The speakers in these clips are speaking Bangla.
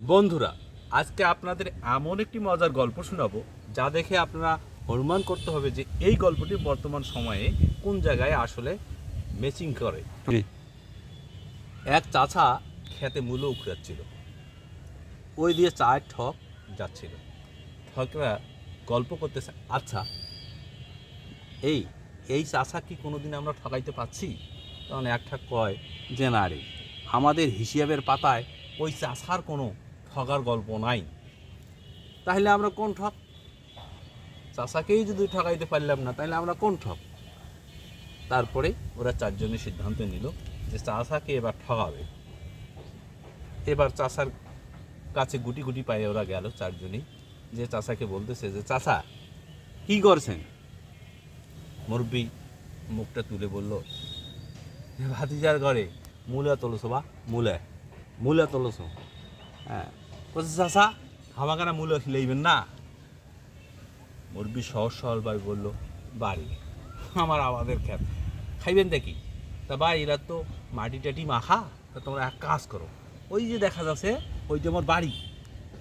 বন্ধুরা আজকে আপনাদের এমন একটি মজার গল্প শোনাবো যা দেখে আপনারা অনুমান করতে হবে যে এই গল্পটি বর্তমান সময়ে কোন জায়গায় আসলে ম্যাচিং করে। এক চাচা খেতে মূল্য উখড়াচ্ছিল। ওই দিয়ে চায়ের ঠক যাচ্ছিল। ঠকরা গল্প করতেছে আচ্ছা এই এই চাষা কি কোনোদিন আমরা ঠকাইতে পাচ্ছি তখন একটা কয় যে না রে আমাদের হিসাবের পাতায় ওই চাষার কোনো ঠগার গল্প নাই। তাহলে আমরা কোন ঠক চাষাকেই যদি ঠকাইতে পারলাম না তাহলে আমরা কোন ঠক তারপরে ওরা চারজনে সিদ্ধান্ত নিল যে চাষাকে এবার ঠগাবে। এবার চাষার কাছে গুটি গুটি পায়ে ওরা গেল চারজনই। যে চাষাকে বলতেছে যে চাষা কি করছেন? মুরব্বী মুখটা তুলে বলল ভাতিজার ঘরে মূলা তোলছো বা মূলা মূলা তোলছো হ্যাঁ বলছে চাষা আমাকে না মূলা খিলাইবেন না? মুরব্বী সহজ সরলভাবে বলল, বাড়ি, আমার আমাদের খ্যাত খাইবেন দেখি। তা ভাই, এরা তো মাটি টাটি মাখা, তা তোমরা এক কাজ করো। ওই যে দেখা যাচ্ছে, ওই যে আমার বাড়ি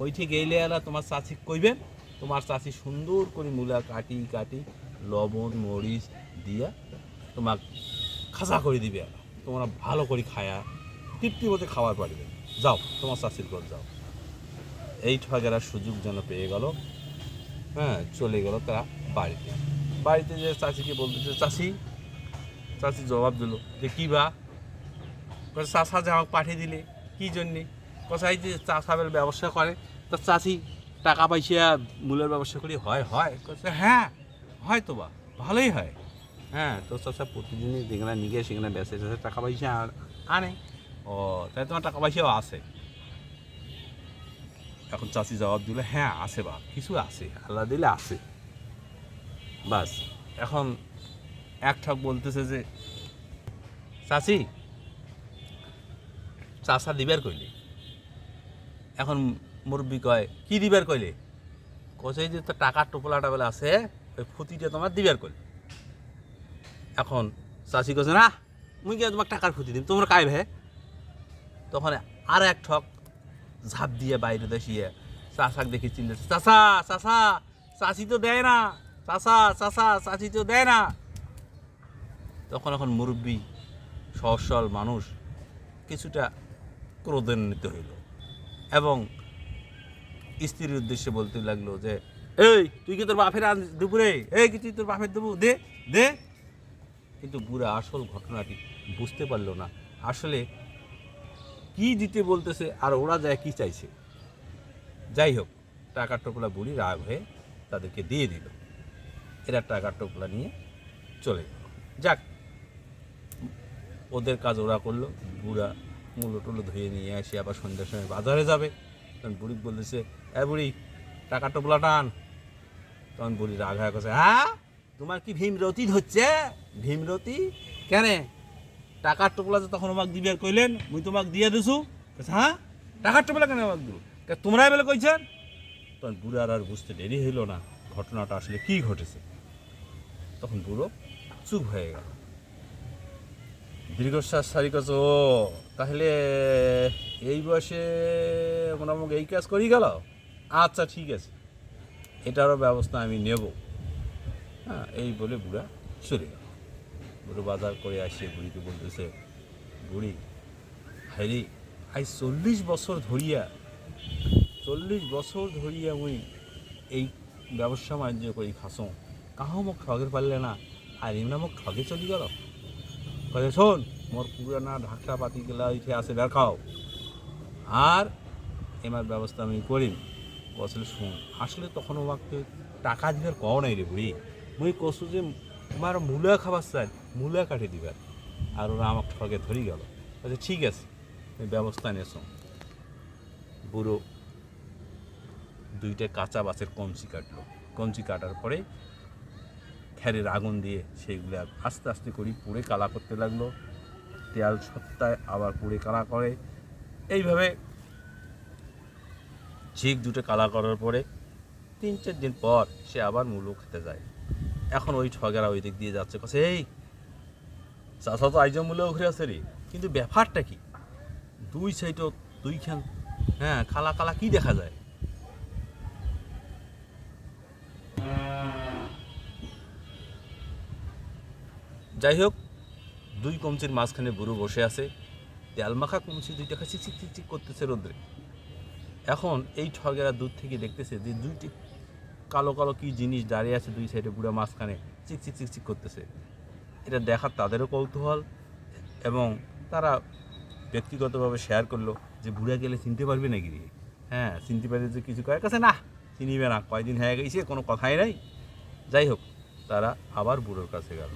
ওই থেকে এলে এলা তোমার চাষি কইবেন, তোমার চাষি সুন্দর করে মূলা কাটি কাটি, লবণ, মরিচ দিয়া তোমার খাসা করে দিবে তোমরা ভালো করে খায়া তৃপ্তি মতো খাবার পারবে। যাও, তোমার চাষির ঘর যাও। এই ঠগেরা সুযোগ যেন পেয়ে গেল। হ্যাঁ চলে গেল তারা বাড়িতে। বাড়িতে যে চাষিকে বলতেছে চাষি চাষি জবাব দিল যে, কী বা? চাষা যে আমাকে পাঠিয়ে দিলে, কী জন্যে? কোথায় যে চাষাবের ব্যবসা করে। তা চাষি টাকা পয়সা মূলের ব্যবসা করি, হয় হয়? হ্যাঁ হয় তো বা, ভালোই হয়। হ্যাঁ তো চাষা প্রতিদিনই যেখানে নিয়ে সেখানে বেসে টাকা পয়সা আনে। ও, তাই তোমার টাকা পয়সাও আছে। এখন চাষি জবাব দিল হ্যাঁ আছে বা কিছু আছে, আল্লাহ দিলে আছে। বাস, এখন এক ঠক বলতেছে যে চাষি চাষা দিবার কইলে? এখন মুরব্বী কয়, কি দিবার কইলে? কছে যে তো টাকার টোপলাটা বেলা আছে, ওই ফুতিটা তোমার দিবার কইলে। এখন চাষি কছে না, মুই গিয়ে তোমার টাকার ফুতি দিম, তোমরা কাই ভে তখন আর এক ঠক ঝাঁপ দিয়ে বাইরে দেখিয়ে চাষাক দেখে চিনলে চাষা চাষা চাষি তো দেয় না চাষা চাষা চাষি তো দেয় না। তখন এখন মুরব্বী সহজ সরল মানুষ কিছুটা ক্রোধান্বিত হইল এবং স্ত্রীর উদ্দেশ্যে বলতে লাগল যে, এই, তুই কি তোর বাপের আন দুপুরে? এই, কি তুই তোর বাপের দেবো দে দে। কিন্তু বুড়া আসল ঘটনাটি বুঝতে পারল না। আসলে কি দিতে বলতেছে আর ওরা যায় কি চাইছে? যাই হোক, টাকার টোপলা বুড়ি রাগ হয়ে তাদেরকে দিয়ে দিল। এরা টাকার টোপলা নিয়ে চলে গেল। যাক, ওদের কাজ ওরা করল। বুড়া মূলো টুলো ধুয়ে নিয়ে আসি, আবার সন্ধ্যার সময় বাজারে যাবে। তখন বুড়ি বলতেছে, এ বুড়ি টাকা টোপলা টান। তখন বুড়ি রাগ হয়ে কাছে হ্যাঁ? তোমার কি ভীমরতি হচ্ছে ভীমরতি? কেন? টাকার টোপলা যে তখন আমাকে দিবে, কইলেন, মুই তোমাকে দিয়ে দিছু। হ্যাঁ টাকার টোপলা কেন আমাকে দিব কে তোমরাই বেলে কইছেন? তখন বুড়ার আর বুঝতে দেরি হইল না। ঘটনাটা আসলে কি ঘটেছে? তখন বুড়ো চুপ হয়ে গেল। দীর্ঘশ্বাস সারি কাছে ও, তাহলে এই বয়সে মোটামুটি এই কাজ করি গেল? আচ্ছা ঠিক আছে। এটারও ব্যবস্থা আমি নেব। হ্যাঁ এই বলে বুড়া চলে গেল। বুড়ো বাজার করে আসে, বুড়িকে বলতেছে, বুড়ি, হাইরি আই চল্লিশ বছর ধরিয়া, চল্লিশ বছর ধরিয়া মুই এই ব্যবসা বাণিজ্য করি খাসো। কাহো মোক ঠগের পারলে না? আর এমনি মোক ঠগে চলি গেল? কয়ে শোন, মোর পুরানা ঢাকটা পাতি গেলা উঠে আছে, বের খাও। আর এমার ব্যবস্থা আমি করিম। বসলে শুন, আসলে তখন আমাকে টাকা দিবার কও নাই রে বুড়ি। মুই কছু যে আমার মূলা খাবার চাই, মূলা কাটে দিবার আর ওরা আমাকে ঠগে ধরি গেল। বলছে ঠিক আছে ব্যবস্থা নিয়েছো। বুড়ো দুইটা কাঁচা বাসের কঞ্চি কাটলো। কঞ্চি কাটার পরে খ্যারের আগুন দিয়ে সেইগুলো আস্তে আস্তে করি, পুড়ে কালা করতে লাগল। তেল সত্তায় আবার পুড়ে কালা করে। এইভাবে ঝিক দুটো কালা করার পরে তিন চার দিন পর সে আবার মূলো খেতে যায়। এখন ওই ঠগেরা ওই দিক দিয়ে যাচ্ছে। কাছে এই, চাষা তো আইজ মূল্য ঘুরে আছে রে। কিন্তু ব্যাপারটা কি? দুই সাইডও দুইখান হ্যাঁ কালা কালা কি দেখা যায়? যাই হোক, দুই কমচির মাঝখানে বুড়ো বসে আছে। তেল মাখা কমচি দুইটা খাচ্ছি চিক চিক চিক করতেছে রোদ্রে। এখন এই ঠগেরা দূর থেকে দেখতেছে যে দুইটি কালো কালো কি জিনিস দাঁড়িয়ে আছে দুই সাইডে বুড়া মাঝখানে? চিক চিক চিক চিক করতেছে। এটা দেখার তাদেরও কৌতূহল এবং তারা ব্যক্তিগতভাবে শেয়ার করল যে বুড়া গেলে চিনতে পারবে নাকি? রে হ্যাঁ চিনতে পারবে যে কিছু কয়েক আছে, না, চিনিবে না, কয়দিন হয়ে গেছে, কোনো কথাই নাই। যাই হোক, তারা আবার বুড়োর কাছে গেল।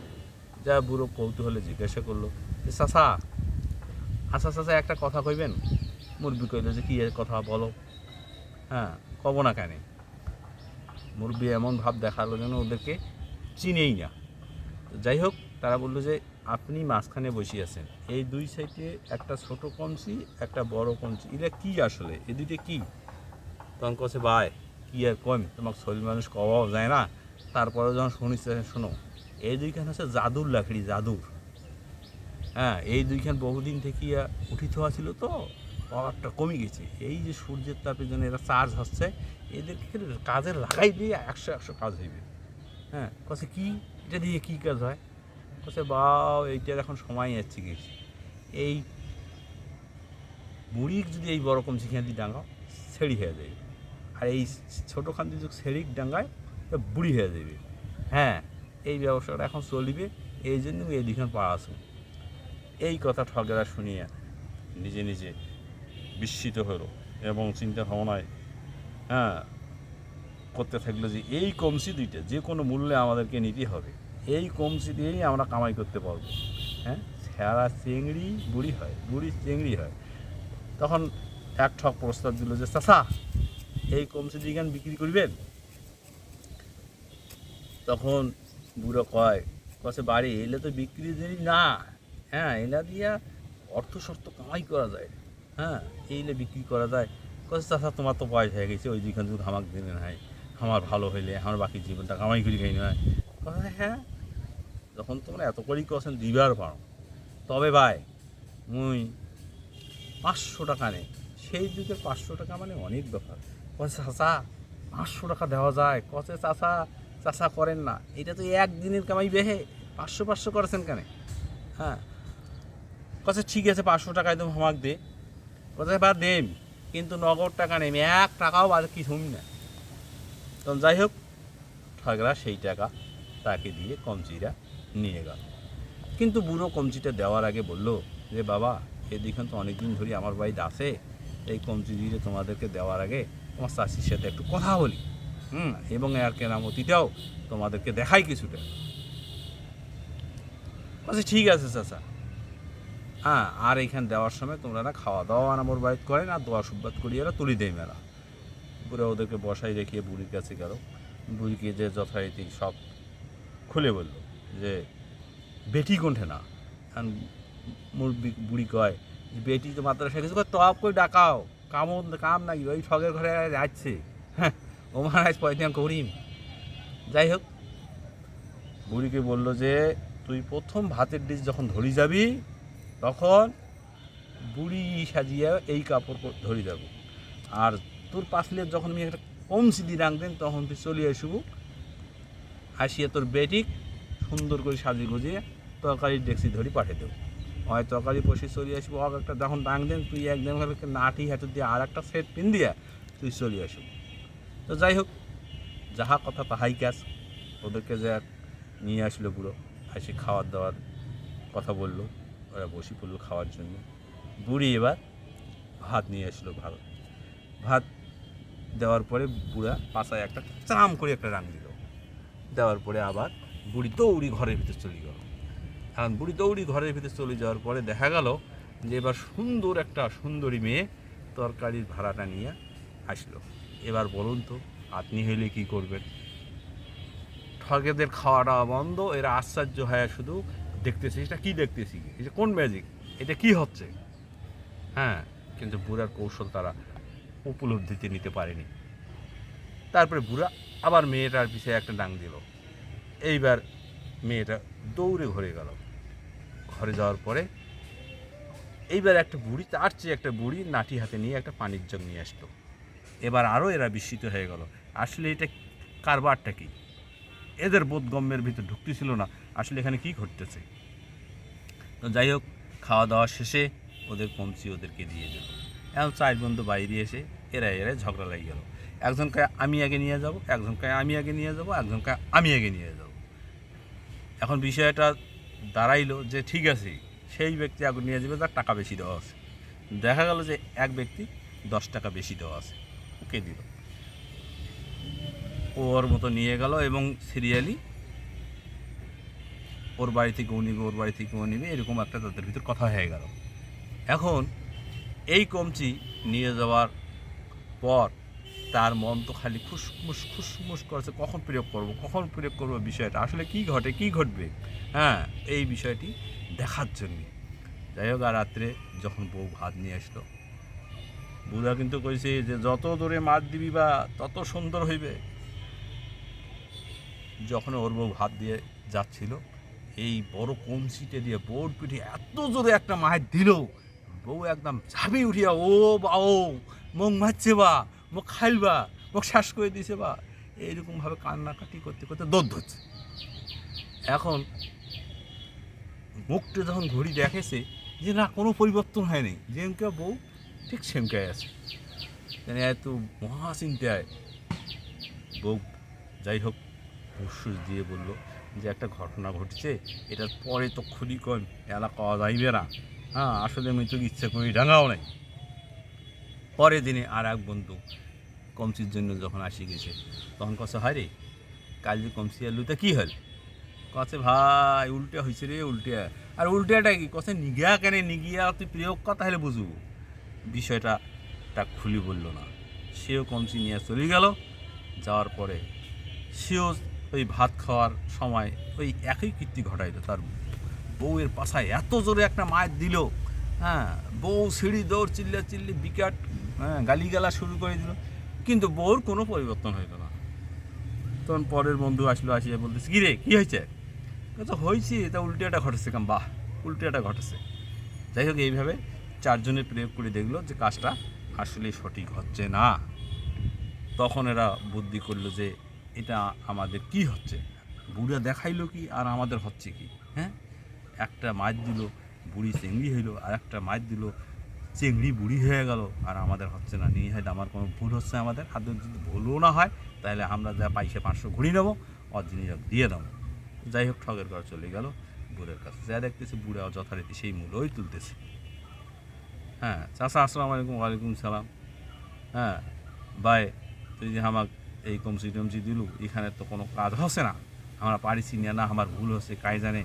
যা বুড়ো কৌতূহলে জিজ্ঞাসা করল যে চাষা আচ্ছা চাষা একটা কথা কইবেন? মুরব্বী কইলো যে, কী কথা বলো? হ্যাঁ কব না কেন? মুরব্বী এমন ভাব দেখাল যেন ওদেরকে চিনেই না। যাই হোক, তারা বলল যে, আপনি মাঝখানে বসে আছেন। এই দুই সাইডে একটা ছোট কঞ্চি, একটা বড় কঞ্চি। এটা কি আসলে? এই দুইটা কি? তখন কছে, ভাই, কি আর কম? তোমাকে শরীর মানুষ কওয়াও যায় না। তারপরে যখন শুনিস শোনো, এই দুইখান হচ্ছে জাদুর লাকড়ি, জাদুর। হ্যাঁ এই দুইখান বহুদিন থেকে উঠিত ছিল তো। পাওয়ারটা কমে গেছে। এই যে সূর্যের তাপের জন্য এরা চার্জ হচ্ছে, এদেরকে কাজে লাগাই দিয়ে একশো একশো কাজ হইবে। হ্যাঁ কছে কি, এটা দিয়ে কী কাজ হয়? কছে বাও, এইটার এখন সময় যাচ্ছে গেছে এই বুড়ির যদি এই বড় কম দিয়ে ডাঙ্গাও ছেড়ি হয়ে যাবে। আর এই ছোটো খান দিয়ে যদি ছেড়ি ডাঙ্গায় বুড়ি হয়ে যাবে। হ্যাঁ এই ব্যবসাটা এখন চলিবে, এই জন্য এই দিকে পা আসুন এই কথা ঠগেরা শুনিয়া নিজে নিজে বিস্মিত হলো এবং চিন্তা ভাবনায় হ্যাঁ করতে থাকল যে এই কমসি দুইটা যে কোনো মূল্যে আমাদেরকে নিতে হবে। এই কমসি দিয়েই আমরা কামাই করতে পারব। হ্যাঁ সেরা চেংড়ি বুড়ি হয়, বুড়ি চেংড়ি হয়। তখন এক ঠক প্রস্তাব দিল যে চাষা এই কমসি দিয়ে বিক্রি করবেন? তখন বুড়ো কয় কছে বাড়ি এলে তো বিক্রি দেরি না। হ্যাঁ এলা দিয়া অর্থ শর্ত কামাই করা যায় হ্যাঁ এইলে বিক্রি করা যায়। কছে চাষা তোমার তো বয়স হয়ে গেছে, ওই দুইখান যদি আমাকে দিলে নাই। আমার ভালো হইলে, আমার বাকি জীবনটা কামাই করি খাই নয় কথা হ্যাঁ যখন তোমরা এত করেই কছেন দিবার পারো। তবে ভাই, মুই পাঁচশো টাকা নেই। সেই যুগে পাঁচশো টাকা মানে অনেক ব্যাপার। কছে চাষা পাঁচশো টাকা দেওয়া যায়? কছে চাষা চাষা করেন না। এটা তো একদিনের কামাই বেহে। পাঁচশো পাঁচশো করেছেন কেন? হ্যাঁ। কছে ঠিক আছে, পাঁচশো টাকায় তুমি আমাকে দে। কোথায় বা দেম? কিন্তু নগদ টাকা নেই। এক টাকাও বাদ কি শুনি না। তখন যাই হোক, ঠগরা সেই টাকা তাকে দিয়ে কমচিরা নিয়ে গেল। কিন্তু বুড়ো কমচিটা দেওয়ার আগে বলল যে বাবা, এদিকে তো অনেকদিন ধরে আমার বাড়িতে আছে। এই কমচি দিয়ে তোমাদেরকে দেওয়ার আগে তোমার চাষির সাথে একটু কথা বলি। হুম? এবং আর কেনামতিটাও তোমাদেরকে দেখাই কিছুটা। আচ্ছা ঠিক আছে চাচা। হ্যাঁ আর এইখান দেওয়ার সময় তোমরা না খাওয়া দাওয়া আমার বাড়িতে করেন আর দোয়া সুব্বাত করি এরা তুলি দেয় মেলা পুরো ওদেরকে বসাই রেখে বুড়ির কাছে গেল। বুড়িকে যে যথারীতি সব খুলে বলল যে, বেটি কোনঠে না? এখন মোর বুড়ি কয় যে বেটি তো মাত্রা শেখেছে কয়, তপ করে ডাকাও, কামন কাম নাকি ওই ঠগের ঘরে যাচ্ছে। হ্যাঁ ও মহারাজ পয়সা করিম যাই হোক, বুড়িকে বলল যে, তুই প্রথম ভাতের ডিশ যখন ধরি যাবি তখন বুড়ি সাজিয়ে এই কাপড় ধরি যাব। আর তোর পাশলে যখন আমি একটা কম সিদি রাখতেন তখন তুই চলে আসব। আসিয়া তোর বেটিক সুন্দর করে সাজিয়ে গুজিয়ে তরকারি ডেক্সি ধরি পাঠিয়ে দেবো। হয় তরকারি বসে চলে আসব আর একটা যখন ডাং দেন, তুই একদম নাটি হাতে দিয়ে আর একটা সেট পিন দিয়া তুই চলে আসব। তো যাই হোক, যাহা কথা তাহাই কাজ। ওদেরকে যে নিয়ে আসলো পুরো এসে খাওয়ার দাওয়ার কথা বলল। ওরা বসে পড়ল খাওয়ার জন্য। বুড়ি এবার ভাত নিয়ে আসলো ভালো ভাত দেওয়ার পরে বুড়া পাশায় একটা চাম করে একটা রান দিল। দেওয়ার পরে আবার বুড়ি দৌড়ি ঘরের ভিতর চলে গেল। কারণ বুড়ি দৌড়ি ঘরের ভিতর চলে যাওয়ার পরে দেখা গেল যে এবার সুন্দর একটা সুন্দরী মেয়ে তরকারির ভাড়াটা নিয়ে আসলো। এবার বলুন তো, আপনি হইলে কি করবেন? ঠগেদের খাওয়াটা বন্ধ, এরা আশ্চর্য হয়ে শুধু দেখতেছি? এটা কি দেখতেছি? এটা কোন ম্যাজিক এটা কি হচ্ছে? হ্যাঁ কিন্তু বুড়ার কৌশল তারা উপলব্ধিতে নিতে পারেনি। তারপরে বুড়া আবার মেয়েটার পিছিয়ে একটা ডাং দিল। এইবার মেয়েটা দৌড়ে ঘরে গেল। ঘরে যাওয়ার পরে এইবার একটা বুড়ি, তার চেয়ে একটা বুড়ি নাটি হাতে নিয়ে একটা পানির জগ নিয়ে আসলো। এবার আরও এরা বিস্মিত হয়ে গেল। আসলে এটা কারবারটা কি? এদের বোধগম্যের ভিতর ঢুকতেছিল না। আসলে এখানে কি ঘটতেছে? তো যাই হোক, খাওয়া দাওয়া শেষে ওদের কমছি ওদেরকে দিয়ে দিল। এখন চার বন্ধু বাইরে এসে এরা এরা ঝগড়া লেগে গেল। একজনকে আমি আগে নিয়ে যাব, একজনকে আমি আগে নিয়ে যাব, একজনকে আমি আগে নিয়ে যাব। এখন বিষয়টা দাঁড়াইলো যে ঠিক আছে, সেই ব্যক্তি আগে নিয়ে যাবে, তার টাকা বেশি দেওয়া আছে। দেখা গেল যে এক ব্যক্তি দশ টাকা বেশি দেওয়া আছে ওকে দিল? ওর মতো নিয়ে গেল এবং সিরিয়ালি ওর বাড়ি থেকে ও নিবে, ওর বাড়ি থেকে ও নিবে, এরকম একটা তাদের ভিতর কথা হয়ে গেল। এখন এই কমচি নিয়ে যাওয়ার পর তার মন তো খালি খুশমুস খুশমুস করছে, কখন প্রয়োগ করব, কখন প্রয়োগ করব বিষয়টা, আসলে কি ঘটে, কি ঘটবে? হ্যাঁ এই বিষয়টি দেখার জন্য। যাই হোক, আর রাত্রে যখন বউ ভাত নিয়ে আসলো বুড়া কিন্তু কইছে যে, যত দূরে মাছ দিবি বা তত সুন্দর হইবে। যখন ওর বউ ভাত দিয়ে যাচ্ছিল এই বড় কমসিটে দিয়ে বোর্ড পিঠে এত জোরে একটা মায়ের দিল। বউ একদম ঝাঁপি উঠিয়া, ও বা ও মুখ মারছে বা মুখ খাইলবা মুখ শ্বাস করে দিছে বা। এইরকমভাবে কান্নাকাটি করতে করতে দৌড় ধরছে। এখন মুখটা যখন ঘড়ি দেখেছে, যে না, কোনো পরিবর্তন হয়নি। যেমকে বউ ঠিক সেমকায় আছে। মানে এত মহাচিন্তায় বউ যাই হোক ফুসফুস দিয়ে বলল যে একটা ঘটনা ঘটছে, এটার পরে তো খুলি কম এলা পাওয়া যাইবে না। হ্যাঁ আসলে আমি তো ইচ্ছা করি ডাঙাও নাই। পরের দিনে আর এক বন্ধু কমসির জন্য যখন আসি গেছে, তখন কছে হয় রে কাল যে কমসি আলুতে কী হল? কছে ভাই, উল্টে হয়েছে রে, উল্টে। আর উল্টেটা কি? কছে নিগিয়া কেন নিগিয়া তুই প্রিয় কথা হলে বুঝব? বিষয়টা তা খুলি বলল না। সেও কমসি নিয়ে চলে গেল। যাওয়ার পরে সেও ওই ভাত খাওয়ার সময় ওই একই কীর্তি ঘটাইলো তার বউয়ের পাশায় এত জোরে একটা মায়ের দিল হ্যাঁ বউ সিঁড়ি দৌড় চিল্লা চিল্লি বিকাট হ্যাঁ গালিগালা শুরু করে দিল, কিন্তু বউর কোনো পরিবর্তন হইল না। তখন পরের বন্ধু আসলো, আসিয়া বলতেছে কী রে কী হয়েছে তো হয়েছে তা উল্টেটা ঘটেছে, কাম, বাহ, উল্টেটা ঘটেছে। যাই হোক, এইভাবে চারজনে প্রয়োগ করে দেখল যে কাজটা আসলে সঠিক হচ্ছে না। তখন এরা বুদ্ধি করল যে এটা আমাদের কি হচ্ছে? বুড়া দেখাইলো কি আর আমাদের হচ্ছে কি? হ্যাঁ? একটা মাছ দিল, বুড়ি চেংড়ি হইল, আর একটা মাছ দিল, চেংড়ি বুড়ি হয়ে গেল, আর আমাদের হচ্ছে না। নিয়ে হয় আমার কোনো ভুল হচ্ছে আমাদের? আর যদি ভুলও না হয়, তাহলে আমরা যা পাইসে পাঁচশো ঘুরি নেব আর জিনিস দিয়ে দেবো। যাই হোক, ঠগের ঘর চলে গেল বুড়ের কাছে। যা দেখতেছে বুড়া যথারীতি সেই মূল্যই তুলতেছে। হ্যাঁ চাষা আসসালামু আলাইকুম, ওয়ালাইকুম সালাম। হ্যাঁ বাই তুই আমাক এই কমসি টমসি দিলু এখানে তো কোনো কাজ হচ্ছে না। আমরা পারিছি না না, আমার ভুল হচ্ছে, কাই জানে।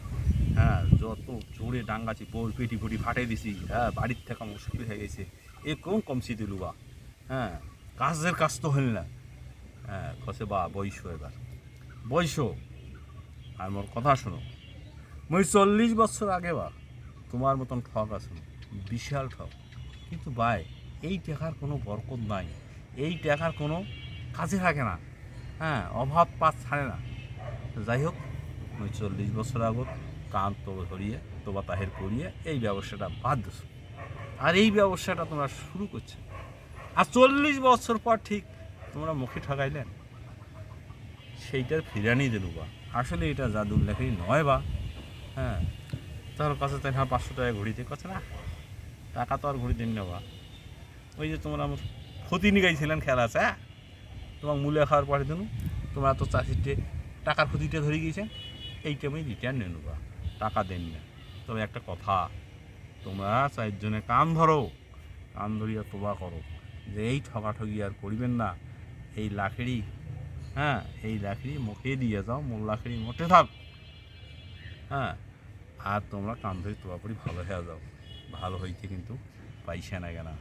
হ্যাঁ যত জোরে ডাঙ্গাছি পোল পেটি ফুটি ফাটাই দিছি হ্যাঁ বাড়ির থাকা মুশকিল হয়ে গেছে। এ কোন কমসি দিলু বা হ্যাঁ কাজের কাজ তো হল না। হ্যাঁ কসে বা, বয়স এবার বয়স আর মোর কথা শোনো, মই চল্লিশ বছর আগে বা, তোমার মতন ঠক আছে, বিশাল ঠক কিন্তু ভাই, এই টাকার কোনো বরকত নাই। এই টাকার কোনো কাজে থাকে না। হ্যাঁ অভাব পাত ছাড়ে না। যাই হোক, ওই চল্লিশ বছর আগত কান তো ধরিয়ে, তোবা তাহের করিয়ে এই ব্যবসাটা বাদ দিছো। আর এই ব্যবসাটা তোমরা শুরু করছে। আর চল্লিশ বছর পর ঠিক তোমরা মুখে ঠকাইলেন সেইটার ফিরানি দিল বা আসলে এটা জাদুর লেখাই নয় বা? হ্যাঁ তার কাছে তাই হ্যাঁ পাঁচশো টাকা ঘুরিতে কথা না? টাকা তো আর ঘুরি দিন না বা? ওই যে তোমরা আমার ক্ষতি নিগাইছিলেন খেলা আছে হ্যাঁ? তোমার মূল্য খাওয়ার পরে দিন তোমরা তো চাষিতে টাকার ক্ষতিটা ধরে গিয়েছে। এইটা আমি রিটার্ন নেন বা টাকা দেন না। তবে একটা কথা, তোমরা চারজনে কান ধরো, কান ধরিয়া তোবা করো, যে এই ঠকাঠকি আর করিবেন না। এই লাখেরই হ্যাঁ এই লাখড়ি মুখে দিয়ে যাও, মূল লাখড়ি মোটে থাক। হ্যাঁ আর তোমরা কান ধরে তোবা করি ভালো হয়ে যাও। ভালো হইতে কিন্তু পাইছে না কেনা।